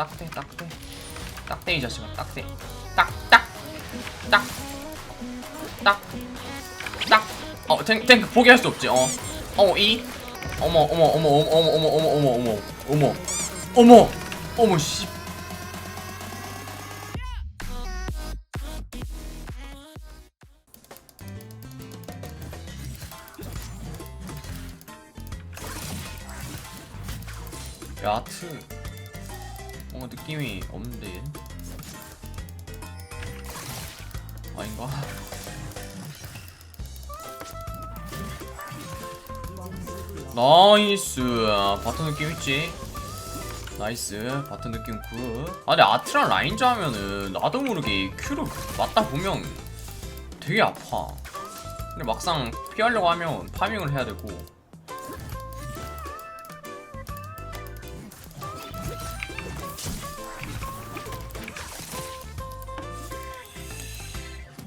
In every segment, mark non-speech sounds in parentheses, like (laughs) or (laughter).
딱대 딱대. 딱대 이 자식아 딱대. 딱딱딱딱딱어 탱 탱크 포기할 수 없지 어어이. 어머 어머 어머 어머 어머 어머 어머 어머 어머 어머. 어머 어머 씨. 야트 뭔가 느낌이 없는데 아닌가? 나이스. 바텀 느낌 있지? 나이스. 바텀 느낌 굿. 아 근데 아트랑 라인저 하면은 나도 모르게 Q를 맞다 보면 되게 아파. 근데 막상 피하려고 하면 파밍을 해야 되고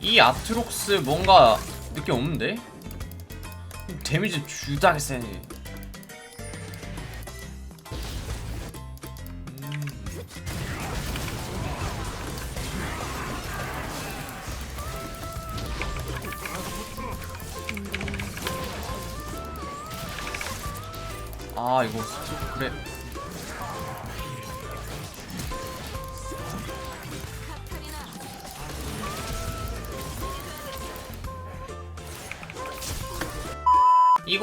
이 아트록스 뭔가 느낌 없는데? 데미지 주다게 세네 음. 아 이거 스톱 그래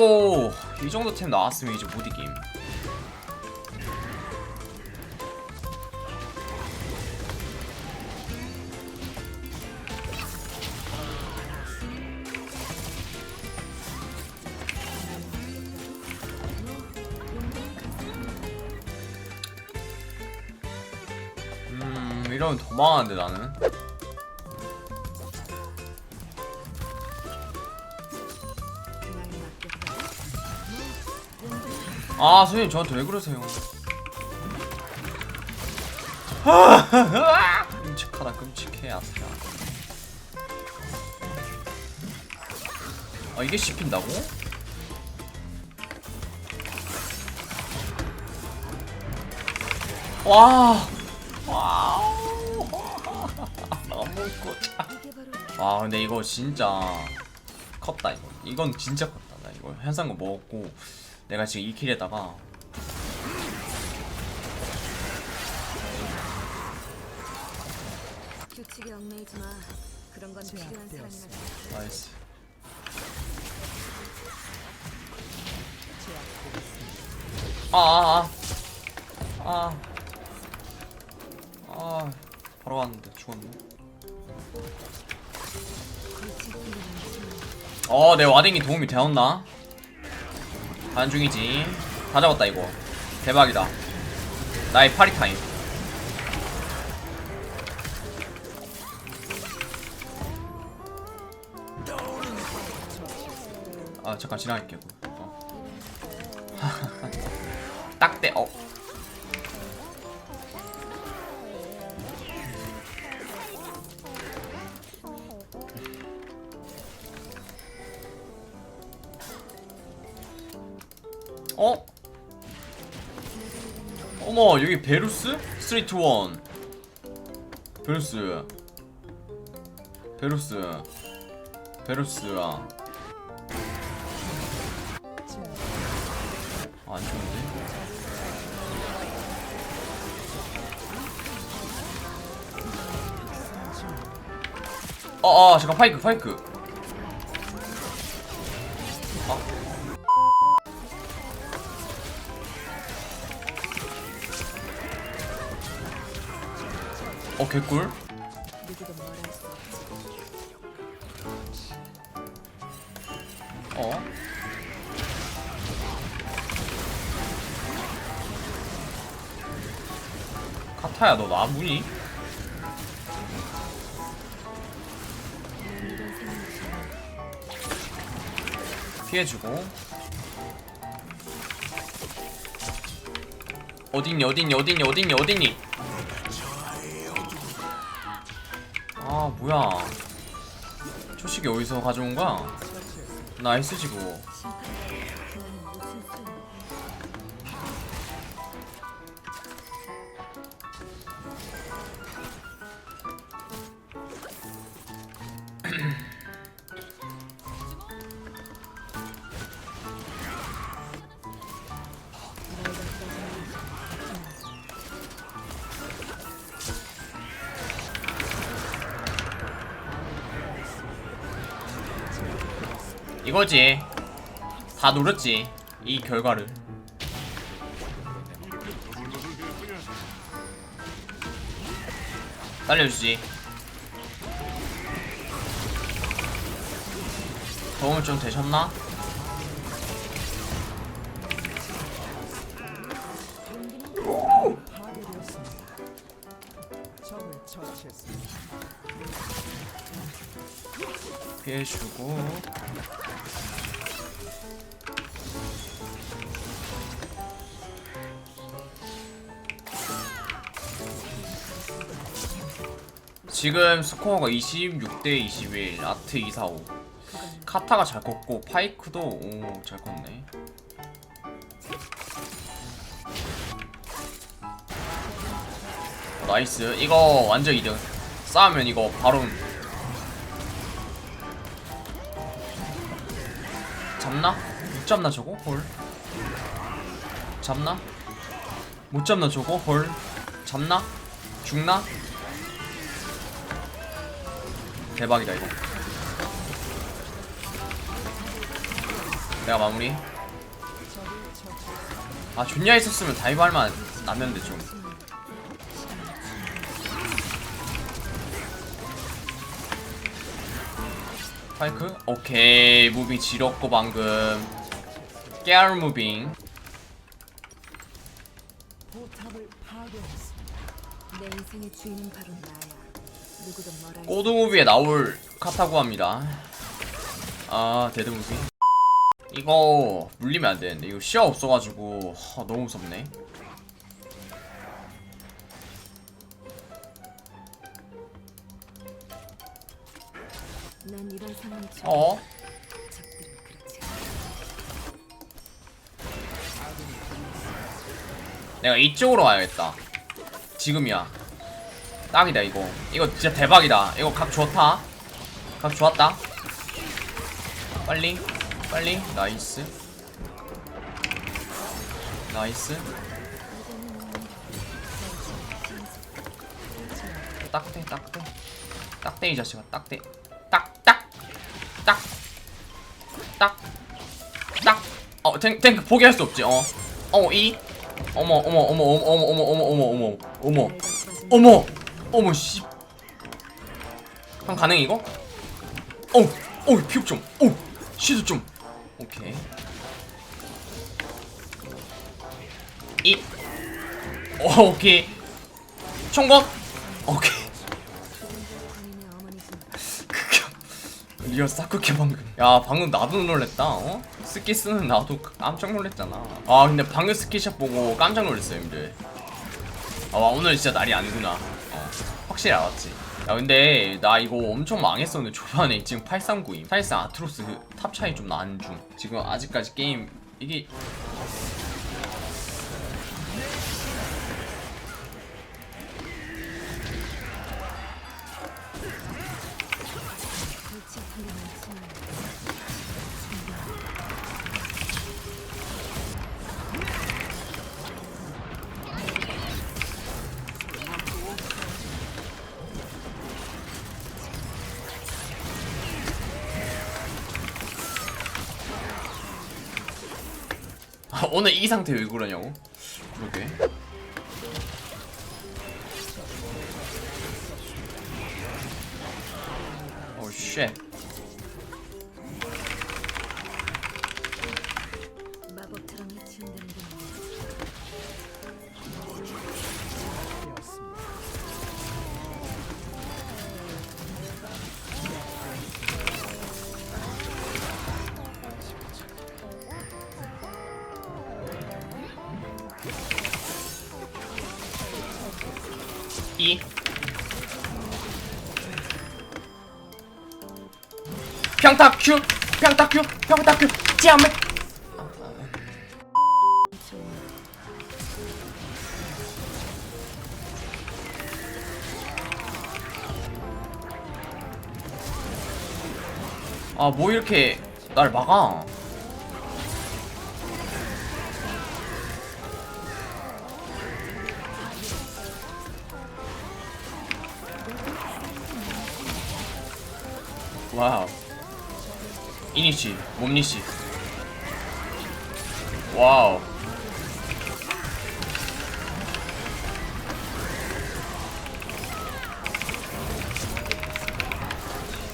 이거 이 정도 템 나왔으면 이제 못 이김. 음 이러면 더 망하는데 나는. 아 선생님 저한테 왜 그러세요? (laughs) 끔찍하다 끔찍해 아스야. 아 이게 씹힌다고? 와 와우. 너무 꼬자 와 근데 이거 진짜 컸다 이거. 이건 진짜 컸다. 나 이거 현상금 먹었고 내가 지금 2킬에다가 규칙에 얽매이지 마. 그런 건 필요한 사람이나 돼. 나이스. 아아아 아, 아, 아, 바로 왔는데 죽었네. 어, 내 와딩이 도움이 되었나? 가는 중이지. 다 잡았다, 이거. 대박이다. 나의 파리 타임. 아, 잠깐 지나갈게. 어. (laughs) 딱대, 어. 어? 어머 여기 베루스? 3, 2, 1 베루스 베루스 베루스야 아, 안 좋은데? 어, 어, 잠깐 파이크, 파이크. 어, 개꿀. 어. 카타야, 너 나무니? 피해주고. 어딨니, 어딨니, 어딨니, 어딨니, 어딨니? 아, 뭐야. 초식이 어디서 가져온 거야? 나이스 지고. 이거지. 다 노렸지 이 결과를. 살려주지. 도움을 좀 되셨나? 적을 처치했습니다. 피해주고. 지금 스코어가 26대 21 아트 245 그건 카타가 잘 컸고 파이크도 오잘 컸네 나이스 이거 완전 2등 싸우면 이거 바로 잡나? 못 잡나 저거? 헐 잡나? 못 잡나 저거? 헐 잡나? 죽나? 대박이다 이거 내가 마무리. 아 존야 있었으면 다이브 할만 났는데 좀 파이크? 오케이 무빙 지렸고 방금 깨알 무빙 포탑을 파괴했습니다. 내 인생의 주인은 바로 나야. 누구도 뭐라 꼬드 무비에 나올 카타고 합니다 아 데드 무빙 이거 물리면 안 되는데 이거 시야 없어가지고 하, 너무 무섭네 난 이런 상황이. 어? 적들은 그렇지. 내가 이쪽으로 와야겠다. 지금이야. 딱이다 이거. 이거 진짜 대박이다. 이거 각 좋다. 각 좋았다. 빨리, 빨리. 나이스. 나이스. 딱대, 딱대. 딱대 이 자식아, 딱대. 딱, 딱, 딱. 어, 탱, 탱크 포기할 수 없지. 어, 어, 이. 어머 어머 어머 어머 어머 어머 어머 어머 어머 어머 어머 어머 씨. 형 가능 이거? 어우 어우 피흡 좀. 어 시도 좀. 오케이. 이. 어 오케이. 총각. 오케이. 리얼 사쿠키 방금. 야 방금 나도 놀랬다 어? 스키 쓰는 나도 깜짝 놀랬잖아. 아 근데 방금 스키샷 보고 깜짝 놀랐어요 형들 아 와, 오늘 진짜 날이 아니구나. 어 확실히 알았지. 야 근데 나 이거 엄청 망했었는데 초반에 지금 8392 사실상 아트로스 그 탑 차이 좀 나는 중. 지금 아직까지 게임 이게 아, (laughs) 오늘 이 상태 왜 그러냐고? 그러게. 오 쉣 평타 큐 평타 큐 평타 큐 찌암매 좋은 아뭐 이렇게 날 막아? 와우 이니시 몸니시 와우.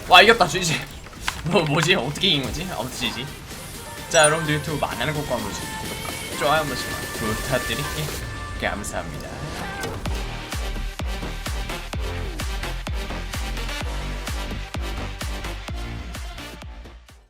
와 이겼다 GG (laughs) 뭐 뭐지? 어떻게 이긴 거지? 아무튼 GG 자 여러분들 유튜브 만나는 것과 한 번씩 구독과 좋아요 한 번씩 부탁드릴게요. 감사합니다